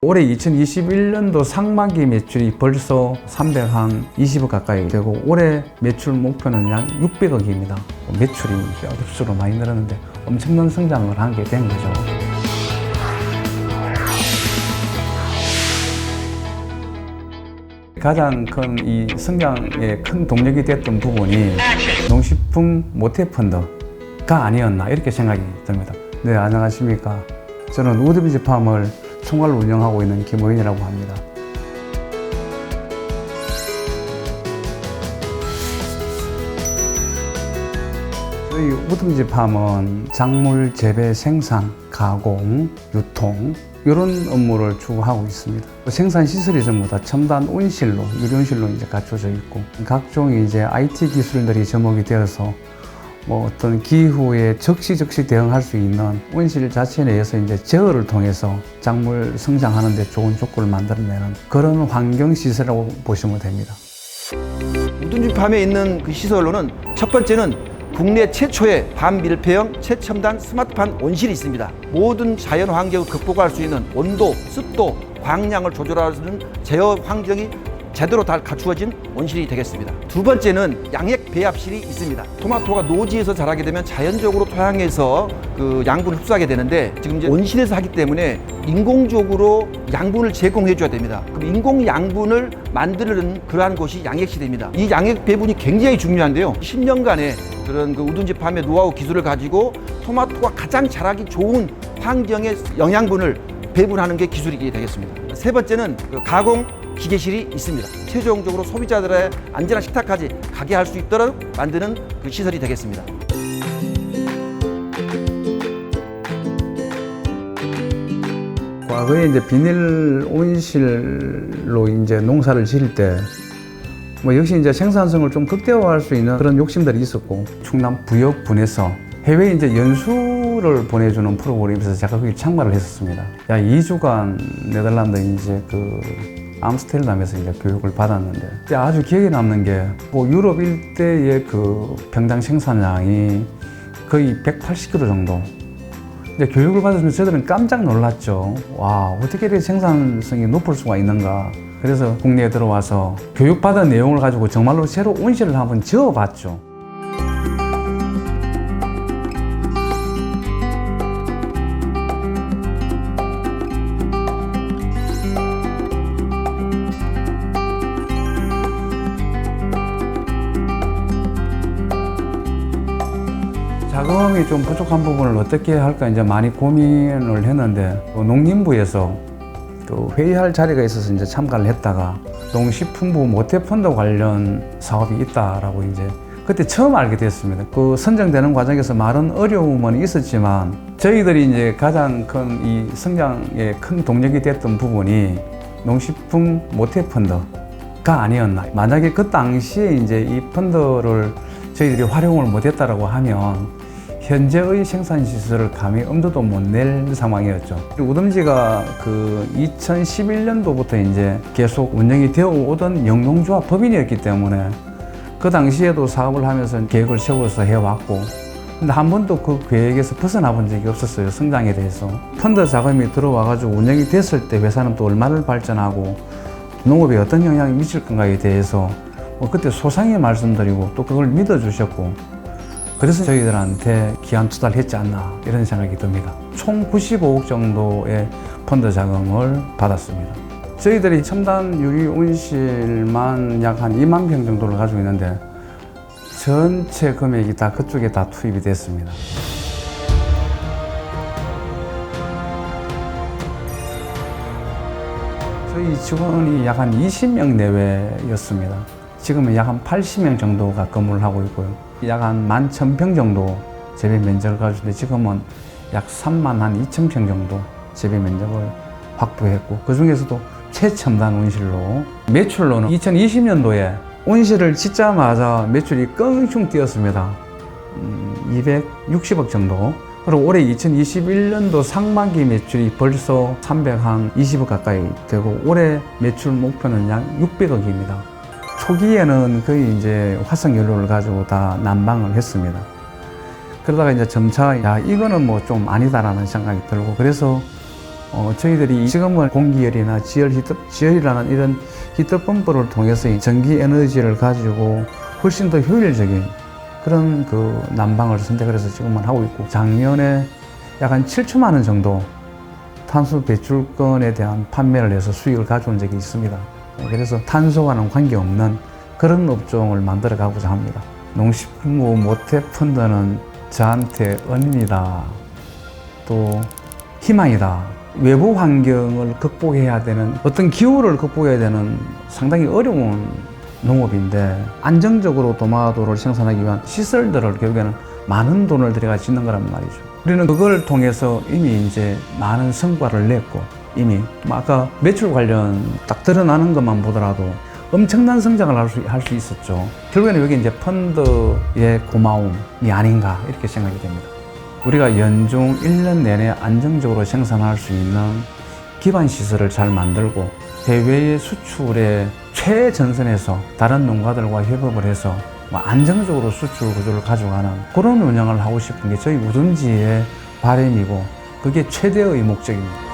올해 2021년도 상반기 매출이 벌써 320억 가까이 되고 올해 매출 목표는 약 600억입니다. 매출이 뼈없이로 많이 늘었는데 엄청난 성장을 하게 된 거죠. 가장 큰 이 성장의 큰 동력이 됐던 부분이 농식품 모태펀드가 아니었나 이렇게 생각이 듭니다. 네, 안녕하십니까. 저는 우드비즈 팜을 총괄 운영하고 있는 김호인이라고 합니다. 저희 우드비즈 팜은 작물 재배, 생산, 가공, 유통 이런 업무를 추구하고 있습니다. 생산 시설이 전부 다 첨단 온실로, 유리온실로 이제 갖춰져 있고 각종 이제 IT 기술들이 접목이 되어서 뭐 어떤 기후에 적시 적시 대응할 수 있는 온실 자체 내에서 이제 제어를 통해서 작물 성장하는 데 좋은 조건을 만들어내는 그런 환경 시설이라고 보시면 됩니다. 우둔지 팜에 있는 그 시설로는 첫 번째는 국내 최초의 반밀폐형 최첨단 스마트팜 온실이 있습니다. 모든 자연 환경을 극복할 수 있는 온도, 습도, 광량을 조절하는 제어 환경이 제대로 다 갖추어진 온실이 되겠습니다. 두 번째는 양액 배합실이 있습니다. 토마토가 노지에서 자라게 되면 자연적으로 토양에서 그 양분을 흡수하게 되는데 지금 이제 온실에서 하기 때문에 인공적으로 양분을 제공해 줘야 됩니다. 그럼 인공 양분을 만드는 그러한 곳이 양액실입니다. 이 양액 배분이 굉장히 중요한데요. 10년간의 그런 그 우둔지 팜의 노하우 기술을 가지고 토마토가 가장 자라기 좋은 환경의 영양분을 배분하는 게 기술이 되겠습니다. 세 번째는 그 가공 기계실이 있습니다. 최종적으로 소비자들의 안전한 식탁까지 가게 할 수 있도록 만드는 그 시설이 되겠습니다. 과거에 이제 비닐 온실로 이제 농사를 지을 때 뭐 역시 이제 생산성을 좀 극대화할 수 있는 그런 욕심들이 있었고 충남 부역군에서 해외 이제 연수를 보내주는 프로그램에서 제가 거기 참가를 했었습니다. 약 2주간 네덜란드 이제 그 암스테르담에서 이제 교육을 받았는데 그때 아주 기억에 남는 게 뭐 유럽 일대의 그 병당 생산량이 거의 180kg 정도 이제 교육을 받으면서 저들은 깜짝 놀랐죠. 와, 어떻게 이렇게 생산성이 높을 수가 있는가. 그래서 국내에 들어와서 교육받은 내용을 가지고 정말로 새로 온실을 한번 지어봤죠. 자금이 좀 부족한 부분을 어떻게 할까 이제 많이 고민을 했는데 또 농림부에서 그 회의할 자리가 있어서 이제 참가를 했다가 농식품부 모태펀드 관련 사업이 있다라고 이제 그때 처음 알게 됐습니다. 그 선정되는 과정에서 많은 어려움은 있었지만 저희들이 이제 가장 큰 이 성장의 큰 동력이 됐던 부분이 농식품 모태펀드가 아니었나. 만약에 그 당시에 이제 이 펀드를 저희들이 활용을 못했다라고 하면 현재의 생산 시설을 감히 엄두도 못 낼 상황이었죠. 우덤지가 그 2011년도부터 이제 계속 운영이 되어 오던 영농조합 법인이었기 때문에 그 당시에도 사업을 하면서 계획을 세워서 해왔고 근데 한 번도 그 계획에서 벗어나 본 적이 없었어요. 성장에 대해서. 펀드 자금이 들어와가지고 운영이 됐을 때 회사는 또 얼마나 발전하고 농업에 어떤 영향이 미칠 건가에 대해서 뭐 그때 소상히 말씀드리고 또 그걸 믿어주셨고 그래서 저희들한테 기한 투자를 했지 않나 이런 생각이 듭니다. 총 95억 정도의 펀드 자금을 받았습니다. 저희들이 첨단 유리 온실만 약 한 2만 평 정도를 가지고 있는데 전체 금액이 다 그쪽에 다 투입이 됐습니다. 저희 직원이 약 한 20명 내외였습니다. 지금은 약 한 80명 정도가 근무를 하고 있고요. 약 한 11,000평 정도 재배 면적을 가지고 있는데 지금은 약 3만 한 2천 평 정도 재배 면적을 확보했고 그 중에서도 최첨단 온실로 매출로는 2020년도에 온실을 짓자마자 매출이 껑충 뛰었습니다. 음, 260억 정도. 그리고 올해 2021년도 상반기 매출이 벌써 320억 가까이 되고 올해 매출 목표는 약 600억입니다. 초기에는 거의 이제 화석 연료를 가지고 다 난방을 했습니다. 그러다가 이제 점차 야 이거는 뭐 좀 아니다라는 생각이 들고 그래서 어, 저희들이 지금은 공기열이나 지열 히터, 지열이라는 이런 히터 펌프를 통해서 이 전기 에너지를 가지고 훨씬 더 효율적인 그런 그 난방을 선택을 해서 지금은 하고 있고 작년에 약한 7천만 원 정도 탄소 배출권에 대한 판매를 해서 수익을 가져온 적이 있습니다. 그래서 탄소와는 관계없는 그런 업종을 만들어 가고자 합니다. 농식품부 모태 펀드는 저한테 은인이다. 또 희망이다. 외부 환경을 극복해야 되는 어떤 기후를 극복해야 되는 상당히 어려운 농업인데 안정적으로 도마도를 생산하기 위한 시설들을 결국에는 많은 돈을 들여가 짓는 거란 말이죠. 우리는 그걸 통해서 이미 이제 많은 성과를 냈고 이미 뭐 아까 매출 관련 딱 드러나는 것만 보더라도 엄청난 성장을 할 수 할 수 있었죠. 결국에는 여기 이제 펀드의 고마움이 아닌가 이렇게 생각이 됩니다. 우리가 연중 1년 내내 안정적으로 생산할 수 있는 기반 시설을 잘 만들고 해외의 수출의 최전선에서 다른 농가들과 협업을 해서 뭐 안정적으로 수출 구조를 가져가는 그런 운영을 하고 싶은 게 저희 우둔지의 바람이고 그게 최대의 목적입니다.